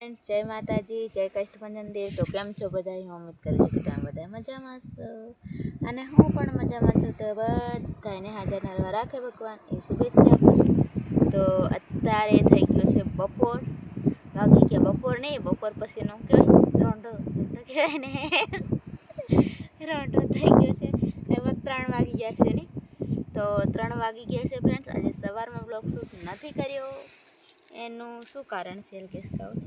Friend જય માતાજી, જય કષ્ટભંજન દેવ. તો કેમ છો બધા હું ઉમ્મીદ કરું છું કે તમે બધા મજામાં છો? અને હું પણ મજામાં છું. તો બધાને હાજર નરવા રાખે ભગવાન. એ શુભેચ્છા. આપું તો અત્યારે થઈ ગયો છે બપોર. વાગી ગયા બપોર નહીં, બપોર પછીનું કહેવાય રોંઢો. રોંઢો કહેવાય ને? રોંઢો થઈ ગયો છે. લગભગ ત્રણ વાગી ગયા છે ને? તો ત્રણ વાગી ગયા છે ફ્રેન્ડ્સ આજે સવારમાં બ્લોગ શૂટ નથી કર્યો. એનું શું કારણ છે એલ કેસ કહું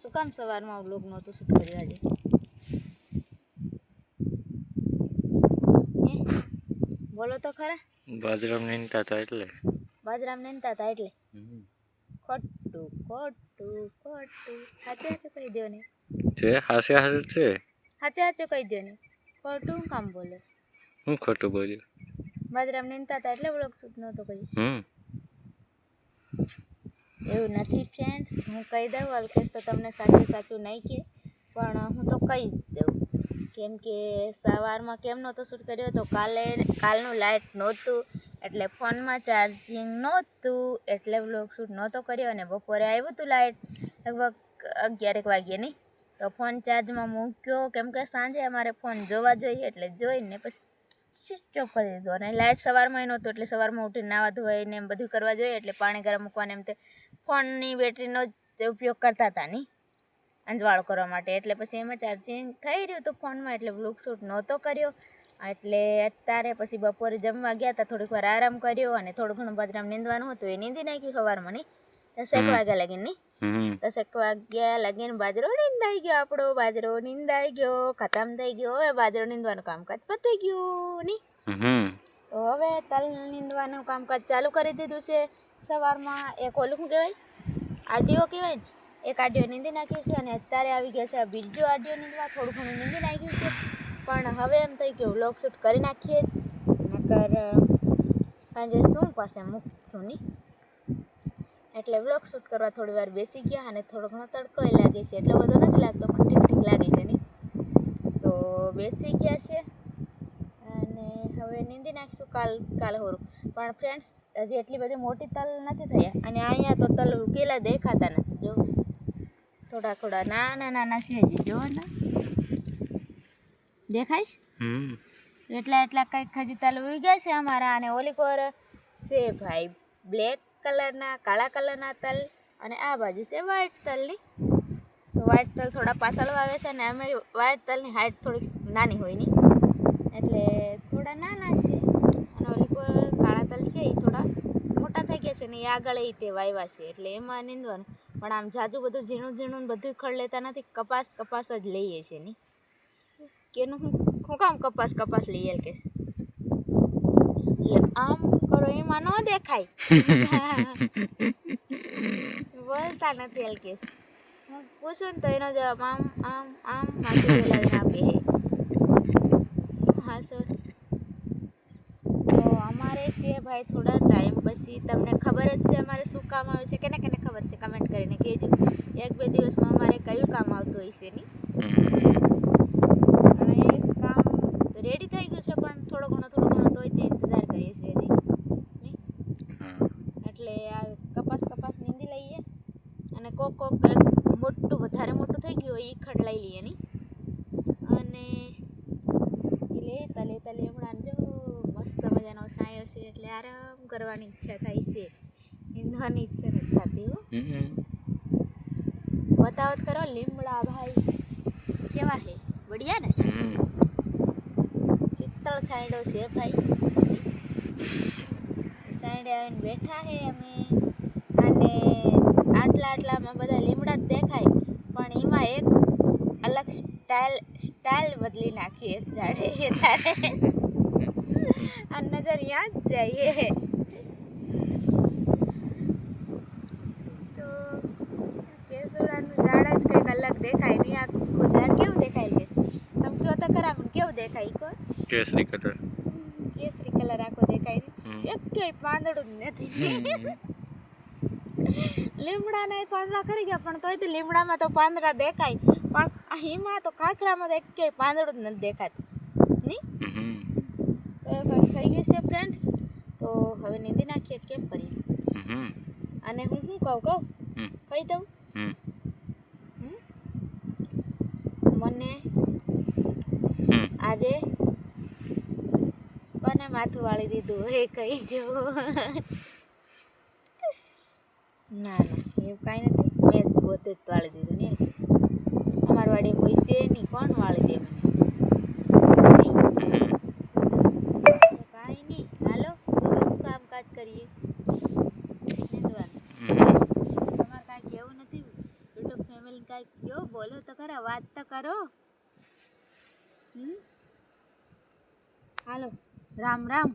શું કામ સવારમાં વ્લોગ નહોતું શૂટ કર્યું આજે. બોલો તો ખરા. બાજરામ નીંદતા હતા એટલે. બાજરામ નિંતા હતા એટલે? ખોટું ખોટું ખોટું. સાચે સાચું કહી દો ને. છે? હાસે હાસે છે? સાચે સાચું કહી દો ને. ખોટું કામ બોલે? હું ખોટું બોલ્યું? બાજરામ નિંતા હતા એટલે વ્લોગ શૂટ નહોતો કર્યું. હમ. એવું નથી ફ્રેન્ડ્સ હું કહી દઉં, અલ્કેશ તો તમને સાચું સાચું નહીં કહે, પણ હું તો કહી જ દઉં. કેમ કે સવારમાં કેમ નહોતો શૂટ કર્યો તો કાલે, કાલનું લાઇટ નહોતું, એટલે ફોનમાં ચાર્જિંગ નહોતું, એટલે વ્લોગ શૂટ નહોતો કર્યો અને બપોરે આવ્યું હતું લાઇટ લગભગ અગિયારેક વાગ્યે નહીં. તો ફોન ચાર્જમાં મૂક્યો, કેમ કે સાંજે અમારે ફોન જોવા જોઈએ, એટલે જોઈને પછી સ્વિચ ઓફ કરી દીધો. અને લાઇટ સવારમાં નહોતું, એટલે સવારમાં ઉઠીને નાવા ધોવાઈને એમ બધું કરવા જોઈએ, એટલે પાણી ગરમ મૂકવાને એમ તે ફોનની બેટરીનો જ ઉપયોગ કરતા હતા નહીં અંજવાળો કરવા માટે. એટલે પછી એમાં ચાર્જિંગ થઈ રહ્યું હતું ફોનમાં એટલે શૂટ નહોતો કર્યો. એટલે અત્યારે પછી બપોરે જમવા ગયા હતા થોડીક વાર આરામ કર્યો અને થોડું ઘણું બદરામ નીંદવાનું હતું. એ નીંદી નાખ્યું સવારમાં નહીં દસેક વાગ્યા લગીન નહીં દસેક વાગ્યા લગીન બાજરો નીંદાઈ ગયો આપણો. બાજરો નીંદાઈ ગયો ખતમ થઈ ગયો. હવે બાજરો નીંદવાનું કામકાજ પતી ગયું નહીં તો હવે તલ નીંદવાનું કામકાજ ચાલુ કરી દીધું છે. સવારમાં એક ઓલું શું કહેવાય? આડીઓ કહેવાય ને? એક આડીઓ નીંદી નાખ્યું છે અને અત્યારે આવી ગયા છે બીજું આડીઓ નીંદવા. થોડું ઘણું નીંદી નાખ્યું છે. પણ હવે એમ થઈ ગયું, વ્લોગ શૂટ કરી નાખીએ. નકર સાંજે શું પાસે મૂકશું નહીં એટલે વ્લોગ શૂટ કરવા થોડી વાર બેસી ગયા અને થોડો ઘણો તડકો લાગે છે. એટલો બધો નથી લાગતો, પણ ઠીક ઠીક લાગે છે નહીં તો બેસી ગયા છે. અને હવે નીંદી નાખીશું કાલ કાલ હોરું. પણ ફ્રેન્ડ્સ હજી એટલી બધી મોટી તલ નથી થયા અને અહીંયા તો તલ ઉકેલા દેખાતા નથી જો. થોડા થોડા નાના નાના છે હજી જો ને. દેખાઈશ? હમ. એટલા એટલા કંઈક હજી તલ ઉગ્યા છે અમારા અને ઓલી કોર છે ભાઈ બ્લેક કલરના કાળા કલરના તલ અને આ બાજુ છે વ્હાઈટ તલની. તો વ્હાઈટ તલ થોડા પાછળ વાવે છે અને અમે વ્હાઈટ તલની હાઈટ થોડીક નાની હોયની. એટલે થોડા નાના છે અને ઓલી કોર કાળા તલ છે એ થોડા મોટા થઈ ગયા છે ને એ આગળ એ તે વાવ્યા છે એટલે એમાં નીંદવાનું પણ આમ જાજુ બધું ઝીણું ઝીણું બધું ખડ લેતા નથી કપાસ કપાસ જ લઈએ છીએ ને કેનું હું હું કામ કપાસ કપાસ લઈએ કે આમ કરો એમાં ન દેખાય બોલતા નથી એલકેસ હું પૂછું ને તો એનો જવાબ આમ આમ આમ માથું બોલાવીને આપે હે હા સર તો અમારે છે ભાઈ થોડા ટાઈમ પછી તમને ખબર જ છે અમારે શું કામ આવે છે કેને કેને ખબર છે? કમેન્ટ કરીને કહેજો. એક બે દિવસમાં અમારે કયું કામ આવતું હોય છે નહીં અને એ કામ રેડી થઈ ગયું છે પણ થોડો ઘણો થોડો ઘણો તોય તે ઇંતજાર કરીએ છીએ હજી. એટલે આ કપાસ કપાસ નીંદી લઈએ અને કોક કોક મોટું વધારે મોટું થઈ ગયું હોય એ ખડ લઈ લઈએ ની અને લેતા લેતા લીમડાને જો મસ્ત મજાનો સાયો છે એટલે આરામ કરવાની ઈચ્છા થાય છે. નીંદવાની ઈચ્છા નથી થતી હો બતાવત કરો લીમડા ભાઈ. કેવા હે? બઢિયા ને? શીતળ છાંયડો છે ભાઈ. છાંયડે આવીને બેઠા હે અમે. અને આટલા આટલામાં બધા લીમડા જ દેખાય. પણ એમાં એક અલગ સ્ટાઇલ સ્ટાઇલ બદલી નાખી એક ઝાડે તારે. આ નજર યાદ જાય હે તો કેસુડાનું ઝાડ જ કંઈક અલગ દેખાય નહીં. આ ઝાડ કેવું દેખાય છે? તમે કહો તો ખરા મને કેવું દેખાય કો કેસરી કલર. કેસરી કલર આખો દેખાય નહીં. એક કે પાંદડું જ નથી. લીમડાના એ પાંદડા કરી ગયા પણ તોય તે લીમડામાં તો પાંદડા દેખાય. પણ અહીંમાં તો કાંકરામાં તો એક કે પાંદડું જ નથી દેખાતું. નહીં? તો થઈ ગયું છે ફ્રેન્ડ્સ તો હવે નીંદી નાખીએ કેમ કરીએ? અને હું શું કહું કહું? કહી દઉં હમ હમ? મને આજે કોને માથું વાળી દીધું એ કહી જવું ના ના એવું કાંઈ નથી. મેં પોતે જ વાળી દીધું ને. અમારી વાળી કોઈ છે નહીં. કોણ વાળી દે મને નહીં? હમ તો કાંઈ નહીં હાલો હવે શું કામકાજ કરીએ નીંદવાનું હમ તમારે કાંઈ કહેવું નથી યુટ્યુબ ફેમિલી કાંઈ કયો બોલો તો ખરા વાત તો કરો. હાલો રામ રામ.